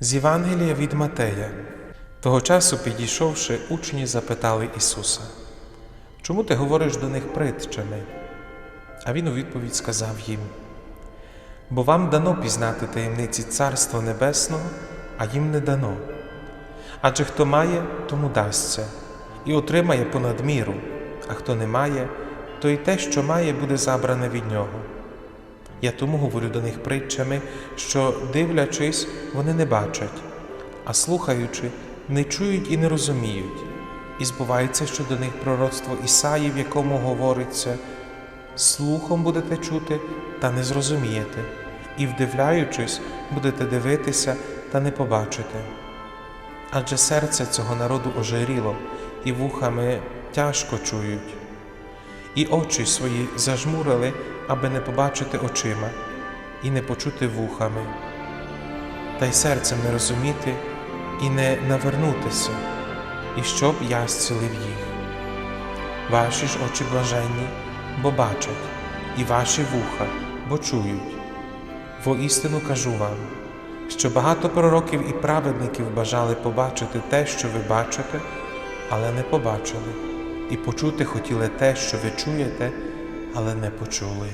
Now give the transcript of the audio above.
З Євангелія від Матея. Того часу, підійшовши, учні запитали Ісуса, чому ти говориш до них притчами? А Він у відповідь сказав їм: Бо вам дано пізнати таємниці Царства Небесного, а їм не дано. Адже хто має, тому дасться, і отримає понад міру, а хто не має, то й те, що має, буде забране від нього. Я тому говорю до них притчами, що, дивлячись, вони не бачать, а слухаючи, не чують і не розуміють. І збувається, що до них пророцтво Ісаї, в якому говориться: слухом будете чути, та не зрозумієте, і, вдивляючись, будете дивитися та не побачите. Адже серце цього народу ожиріло, і вухами тяжко чують і очі свої зажмурили, аби не побачити очима і не почути вухами, та й серцем не розуміти і не навернутися, і щоб я зцілив їх. Ваші ж очі блаженні, бо бачать, і ваші вуха, бо чують. Воістину кажу вам, що багато пророків і праведників бажали побачити те, що ви бачите, але не побачили і почути хотіли те, що ви чуєте, але не почули.